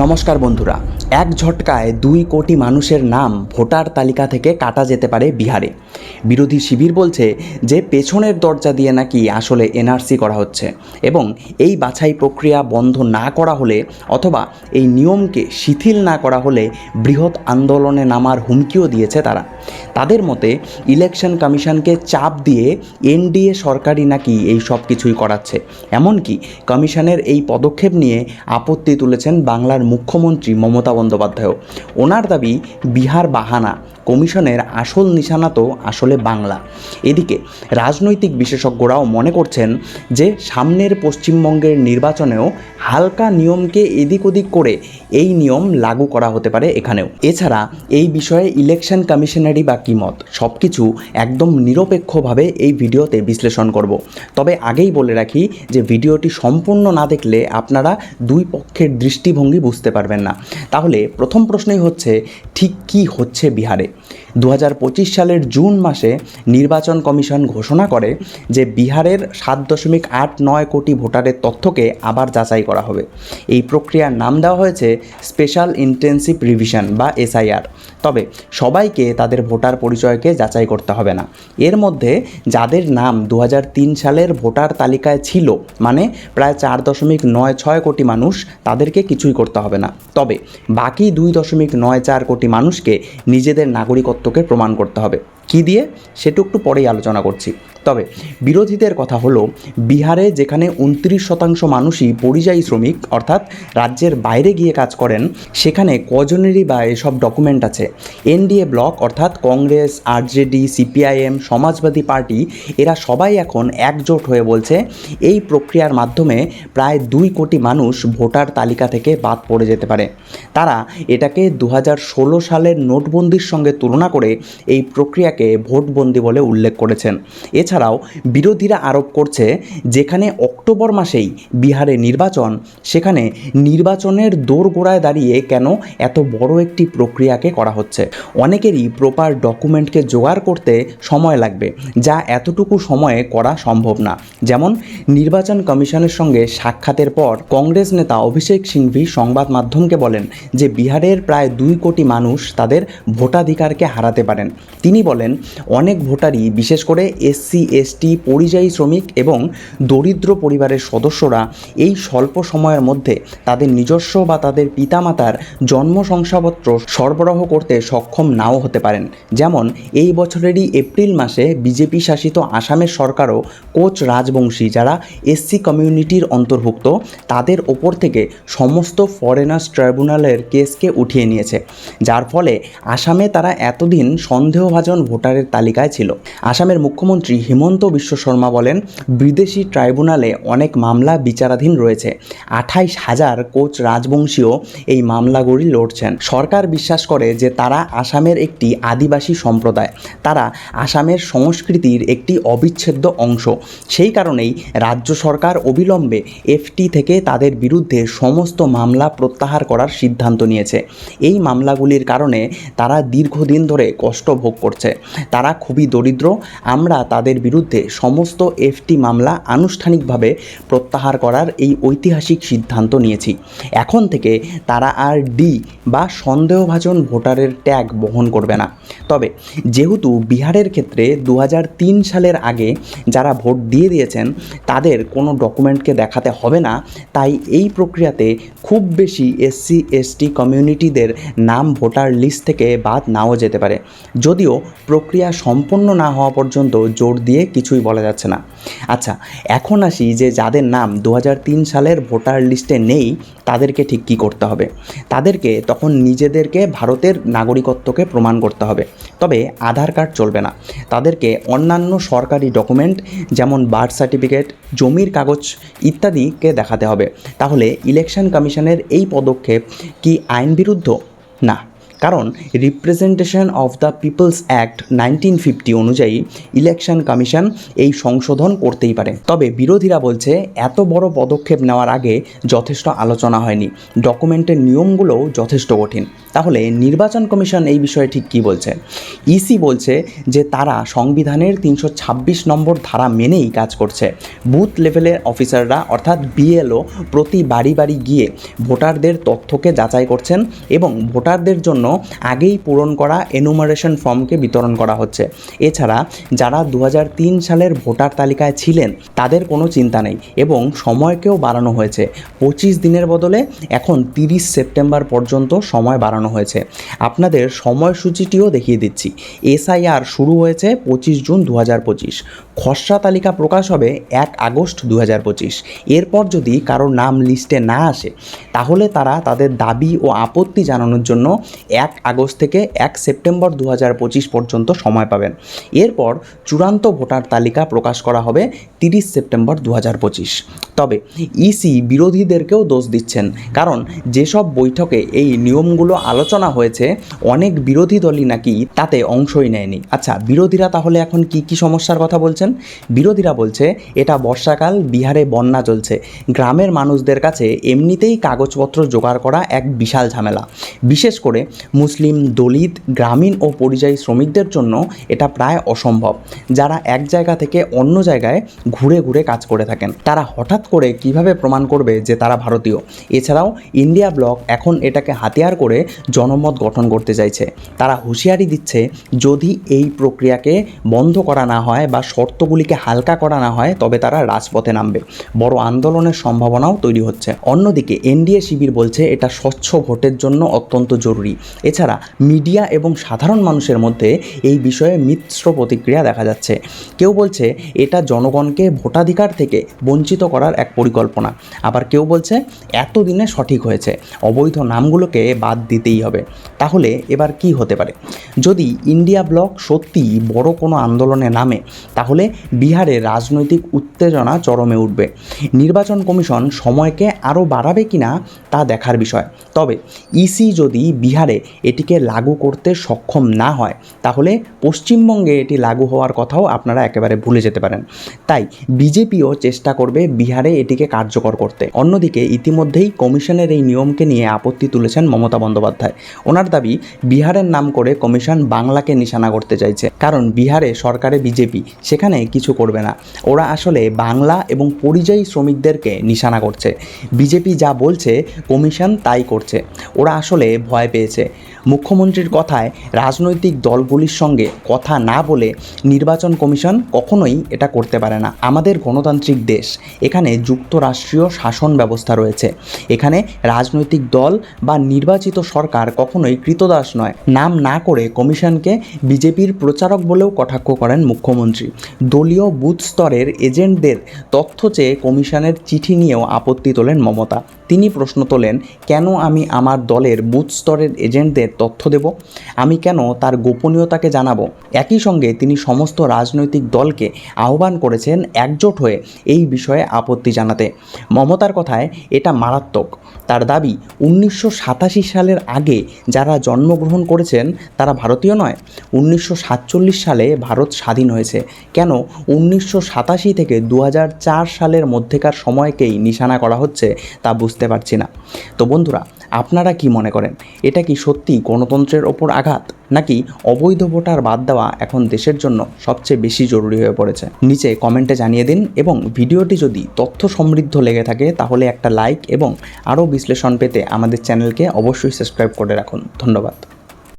নমস্কার বন্ধুরা, এক ঝটকায় দুই কোটি মানুষের নাম ভোটার তালিকা থেকে কাটা যেতে পারে বিহারে। বিরোধী শিবির বলছে যে পেছনের দরজা দিয়ে নাকি আসলে এনআরসি করা হচ্ছে এবং এই বাছাই প্রক্রিয়া বন্ধ না করা হলে অথবা এই নিয়মকে শিথিল না করা হলে বৃহৎ আন্দোলনে নামার হুমকিও দিয়েছে তারা। তাদের মতে ইলেকশন কমিশনকে চাপ দিয়ে এনডিএ সরকারই নাকি এই সব কিছুই করাচ্ছে। এমনকি কমিশনের এই পদক্ষেপ নিয়ে আপত্তি তুলেছেন বাংলার মুখ্যমন্ত্রী মমতা বন্দ্যোপাধ্যায়ও। ওনার দাবি, বিহার বাহানা কমিশনের আসল নিশানা তো আসলে বাংলা এদিকে রাজনৈতিক বিশেষজ্ঞরাও মনে করছেন যে, সামনের পশ্চিমবঙ্গের নির্বাচনেও হালকা নিয়মকে এদিক ওদিক করে এই নিয়ম লাগু করা হতে পারে এখানেও। এছাড়া এই বিষয়ে ইলেকশন কমিশনারই বা কী মত? সব কিছু একদম নিরপেক্ষভাবে এই ভিডিওতে বিশ্লেষণ করব। তবে আগেই বলে রাখি যে, ভিডিওটি সম্পূর্ণ না দেখলে আপনারা দুই পক্ষের দৃষ্টিভঙ্গি বুঝতে পারবেন না। তাহলে প্রথম প্রশ্নই হচ্ছে, ঠিক কি হচ্ছে বিহারে? দু হাজার পঁচিশ সালের জুন মাসে নির্বাচন কমিশন ঘোষণা করে যে বিহারের সাত দশমিক আট নয় কোটি ভোটারের তথ্যকে আবার যাচাই করা হবে। এই প্রক্রিয়ার নাম দেওয়া হয়েছে স্পেশাল ইন্টেন্সিভ রিভিশন বা এসআইআর। তবে সবাইকে তাদের ভোটার পরিচয়কে যাচাই করতে হবে না। এর মধ্যে যাদের নাম দু হাজার তিন সালের ভোটার তালিকায় ছিল মানে প্রায় চার দশমিক নয় ছয় কোটি মানুষ, তাদেরকে কিছুই করতে হবে না। তবে বাকি দুই দশমিক নয় চার কোটি মানুষকে নিজেদের নাগরিকত্বকে প্রমাণ করতে হবে। কি দিয়ে? সেটু একটু পরেই আলোচনা করছি। তবে বিরোধীদের কথা হলো, বিহারে যেখানে উনত্রিশ শতাংশ মানুষই পরিযায়ী শ্রমিক, অর্থাৎ রাজ্যের বাইরে গিয়ে কাজ করেন, সেখানে কজনেরই বা এসব ডকুমেন্ট আছে। এনডিএ ব্লক, অর্থাৎ কংগ্রেস, আরজেডি, সিপিআইএম, সমাজবাদী পার্টি, এরা সবাই এখন একজোট হয়ে বলছে, এই প্রক্রিয়ার মাধ্যমে প্রায় দুই কোটি মানুষ ভোটার তালিকা থেকে বাদ পড়ে যেতে পারে। তারা এটাকে দু হাজার ষোলো সালের নোটবন্দির সঙ্গে তুলনা করে এই প্রক্রিয়াকে ভোটবন্দি বলে উল্লেখ করেছেন। এছাড়াও বিরোধীরা আরোপ করছে যেখানে অক্টোবর মাসেই বিহারে নির্বাচন, সেখানে নির্বাচনের দোরগোড়ায় দাঁড়িয়ে কেন এত বড় একটি প্রক্রিয়াকে করা হচ্ছে। অনেকেরই প্রপার ডকুমেন্টকে জোগাড় করতে সময় লাগবে, যা এতটুকু সময়ে করা সম্ভব না। যেমন, নির্বাচন কমিশনের সঙ্গে সাক্ষাতের পর কংগ্রেস নেতা অভিষেক সিংভি সংবাদ মাধ্যমকে বলেন যে বিহারের প্রায় দুই কোটি মানুষ তাদের ভোটাধিকারকে হারাতে পারেন। তিনি বলেন, অনেক ভোটারই, বিশেষ করে এসসি এসটি, পরিযায়ী শ্রমিক এবং দরিদ্র পরিবারের সদস্যরা এই স্বল্প সময়ের মধ্যে তাদের নিজস্ব বা তাদের পিতামাতার জন্ম শংসাপত্র সরবরাহ করতে সক্ষম নাও হতে পারেন। যেমন, এই বছরেরই এপ্রিল মাসে বিজেপি শাসিত আসামের সরকারও কোচ রাজবংশী যারা এসসি কমিউনিটির অন্তর্ভুক্ত, তাদের ওপর থেকে সমস্ত ফরেনার্স ট্রাইব্যুনালের কেসকে উঠিয়ে নিয়েছে। যার ফলে আসামে তারা এতদিন সন্দেহভাজন ভোটারের তালিকায় ছিল। আসামের মুখ্যমন্ত্রী হিমন্ত বিশ্ব শর্মা বলেন, বিদেশি ট্রাইব্যুনালে অনেক মামলা বিচারাধীন রয়েছে। আঠাইশ হাজার কোচ রাজবংশীয় এই মামলাগুলি লড়ছেন। সরকার বিশ্বাস করে যে তারা আসামের একটি আদিবাসী সম্প্রদায়। তারা আসামের সংস্কৃতির একটি অবিচ্ছেদ্য অংশ। সেই কারণেই রাজ্য সরকার অবিলম্বে এফটি থেকে তাদের বিরুদ্ধে সমস্ত মামলা প্রত্যাহার করার সিদ্ধান্ত নিয়েছে। এই মামলাগুলির কারণে তারা দীর্ঘদিন ধরে কষ্ট ভোগ করছে। তারা খুবই দরিদ্র। আমরা তাদের বিরুদ্ধে সমস্ত এফটি মামলা আনুষ্ঠানিকভাবে প্রত্যাহার করার এই ঐতিহাসিক সিদ্ধান্ত নিয়েছি। এখন থেকে তারা আর ডি বা সন্দেহভাজন ভোটারের ট্যাগ বহন করবে না। তবে যেহেতু বিহারের ক্ষেত্রে দু হাজার তিন সালের আগে যারা ভোট দিয়ে দিয়েছেন, তাদের কোনো ডকুমেন্টকে দেখাতে হবে না। তাই এই প্রক্রিয়াতে খুব বেশি এসসি এসটি কমিউনিটিদের নাম ভোটার লিস্ট থেকে বাদ নাও যেতে পারে। যদিও প্রক্রিয়া সম্পন্ন না হওয়া পর্যন্ত জোর দিয়ে কিছুই বলা যাচ্ছে না। আচ্ছা এখন আসি যে যাদের নাম দু হাজার তিন সালের ভোটার লিস্টে নেই, তাদেরকে ঠিক কী করতে হবে? তাদেরকে তখন নিজেদেরকে ভারতের নাগরিকত্বকে প্রমাণ করতে হবে। তবে আধার কার্ড চলবে না। তাদেরকে অন্যান্য সরকারি ডকুমেন্ট যেমন বার্থ সার্টিফিকেট, জমির কাগজ ইত্যাদিকে দেখাতে হবে। তাহলে ইলেকশন কমিশনের এই পদক্ষেপ কি আইন বিরুদ্ধ? না। কারণ representation of the people's act nineteen fifty অনুযায়ী ইলেকশন কমিশন এই সংশোধন করতেই পারে। তবে বিরোধীরা বলছে, এত বড় পদক্ষেপ নেওয়ার আগে যথেষ্ট আলোচনা হয়নি। ডকুমেন্টের নিয়মগুলোও যথেষ্ট কঠিন। তাহলে নির্বাচন কমিশন এই বিষয়ে ঠিক কী বলছে? ইসি বলছে যে তারা সংবিধানের তিনশো ছাব্বিশ নম্বর ধারা মেনেই কাজ করছে। বুথ লেভেলের অফিসাররা অর্থাৎ বিএলও প্রতি বাড়ি বাড়ি গিয়ে ভোটারদের তথ্যকে যাচাই করছেন এবং ভোটারদের জন্য আগেই পূরণ করা এনুমারেশন ফর্মকে বিতরণ করা হচ্ছে। এছাড়া যারা দু হাজার তিন সালের ভোটার তালিকায় ছিলেন, তাদের কোনো চিন্তা নেই এবং সময়কেও বাড়ানো হয়েছে। পঁচিশ দিনের বদলে এখন তিরিশ সেপ্টেম্বর পর্যন্ত সময় বাড়ানো হয়েছে। আপনাদের সময়সূচিটিও দেখিয়ে দিচ্ছি। এসআইআর শুরু হয়েছে পঁচিশ জুন দু হাজার পঁচিশ। খসড়া তালিকা প্রকাশ হবে এক আগস্ট দু হাজার পঁচিশ। এরপর যদি কারোর নাম লিস্টে না আসে, তাহলে তারা তাদের দাবি ও আপত্তি জানানোর জন্য এক আগস্ট থেকে এক সেপ্টেম্বর দু হাজার পঁচিশ পর্যন্ত সময় পাবেন। এরপর চূড়ান্ত ভোটার তালিকা প্রকাশ করা হবে তিরিশ সেপ্টেম্বর দু হাজার পঁচিশ। তবে ইসি বিরোধীদেরকেও দোষ দিচ্ছেন, কারণ যেসব বৈঠকে এই নিয়মগুলো আলোচনা হয়েছে, অনেক বিরোধী দলই নাকি তাতে অংশই নেয়নি। আচ্ছা বিরোধীরা তাহলে এখন কি কি সমস্যার কথা বলছেন, বিরোধীরা বলছে, এটা বর্ষাকাল, বিহারে বন্যা চলছে। গ্রামের মানুষদের কাছে এমনিতেই কাগজপত্র জোগাড় করা এক বিশাল ঝামেলা। বিশেষ করে মুসলিম, দলিত, গ্রামীণ ও পরিযায়ী শ্রমিকদের জন্য এটা প্রায় অসম্ভব। যারা এক জায়গা থেকে অন্য জায়গায় ঘুরে ঘুরে কাজ করে থাকেন, তারা হঠাৎ করে কীভাবে প্রমাণ করবে যে তারা ভারতীয়? এছাড়াও ইন্ডিয়া ব্লক এখন এটাকে হাতিয়ার করে জনমত গঠন করতে চাইছে। তারা হুঁশিয়ারি দিচ্ছে, যদি এই প্রক্রিয়াকে বন্ধ করা না হয় বা শর্তগুলিকে হালকা করা না হয়, তবে তারা রাজপথে নামবে। বড় আন্দোলনের সম্ভাবনাও তৈরি হচ্ছে। অন্যদিকে, এনডিএ শিবির বলছে, এটা স্বচ্ছ ভোটের জন্য অত্যন্ত জরুরি। এছাড়া, মিডিয়া এবং সাধারণ মানুষের মধ্যে এই বিষয়ে মিশ্র প্রতিক্রিয়া দেখা যাচ্ছে। কেউ বলছে, এটা জনগণকে ভোটাধিকার থেকে বঞ্চিত করার এক পরিকল্পনা। আবার কেউ বলছে, এতদিনে সঠিক হয়েছে। অবৈধ নামগুলোকে বাদ দিতেই হবে। তাহলে এবার কি হতে পারে? যদি ইন্ডিয়া ব্লক সত্যি বড় কোনো আন্দোলনে নামে, তাহলে বিহারে রাজনৈতিক উত্তেজনা চরমে উঠবে। নির্বাচন কমিশন সময়কে আরও বাড়াবে কি না তা দেখার বিষয়। তবে ইসি যদি বিহারে এটিকে লাগু করতে সক্ষম না হয়, তাহলে পশ্চিমবঙ্গে এটি লাগু হওয়ার কথাও আপনারা একেবারে ভুলে যেতে পারেন। তাই বিজেপিও চেষ্টা করবে বিহারে এটিকে কার্যকর করতে। অন্যদিকে ইতিমধ্যেই কমিশনের এই নিয়মকে নিয়ে আপত্তি তুলেছেন মমতা বন্দ্যোপাধ্যায়। ওনার দাবি, বিহারের নাম করে কমিশন বাংলাকে নিশানা করতে চাইছে। কারণ বিহারে সরকারে বিজেপি, সেখানে কিছু করবে না। ওরা আসলে বাংলা এবং পরিযায়ী শ্রমিকদেরকে নিশানা করছে। বিজেপি যা বলছে, কমিশন তাই করছে। ওরা আসলে ভয় পেয়েছে। মুখ্যমন্ত্রীর কথায় রাজনৈতিক দলগুলির সঙ্গে কথা না বলে নির্বাচন কমিশন কখনোই এটা করতে পারে না। আমাদের গণতান্ত্রিক দেশ, এখানে যুক্তরাষ্ট্রীয় শাসন ব্যবস্থা রয়েছে। এখানে রাজনৈতিক দল বা নির্বাচিত সরকার কখনোই কৃতদাস নয়। নাম না করে কমিশনকে বিজেপির প্রচারক বলেও কটাক্ষ করেন মুখ্যমন্ত্রী। দলীয় বুথ স্তরের এজেন্টদের তথ্য চেয়ে কমিশনের চিঠি নিয়েও আপত্তি তোলেন মমতা। তিনি প্রশ্ন তোলেন, কেন আমি আমার দলের বুথ স্তরের এজেন্টদের তথ্য দেব? আমি কেন তার গোপনীয়তাকে জানাব? একই সঙ্গে তিনি সমস্ত রাজনৈতিক দলকে আহ্বান করেছেন একজোট হয়ে এই বিষয়ে আপত্তি জানাতে। মমতার কথায় এটা মারাত্মক। তার দাবি, উনিশশো সাতাশি সালের আগে যারা জন্মগ্রহণ করেছেন, তারা ভারতীয় নয়। উনিশশো সালে ভারত স্বাধীন হয়েছে। কেন উনিশশো সাতাশি থেকে দু হাজার চার সালের মধ্যেকার সময়কেই নিশানা করা হচ্ছে তা বুঝতে পারছি না। তো বন্ধুরা, আপনারা কি মনে করেন, এটা কি সত্যি গণতন্ত্রের ওপর আঘাত, নাকি অবৈধ ভোটার বাদ দেওয়া এখন দেশের জন্য সবচেয়ে বেশি জরুরি হয়ে পড়েছে? নিচে কমেন্টে জানিয়ে দিন এবং ভিডিওটি যদি তথ্য সমৃদ্ধ লেগে থাকে, তাহলে একটা লাইক এবং আরও বিশ্লেষণ পেতে আমাদের চ্যানেলকে অবশ্যই সাবস্ক্রাইব করে রাখুন। ধন্যবাদ।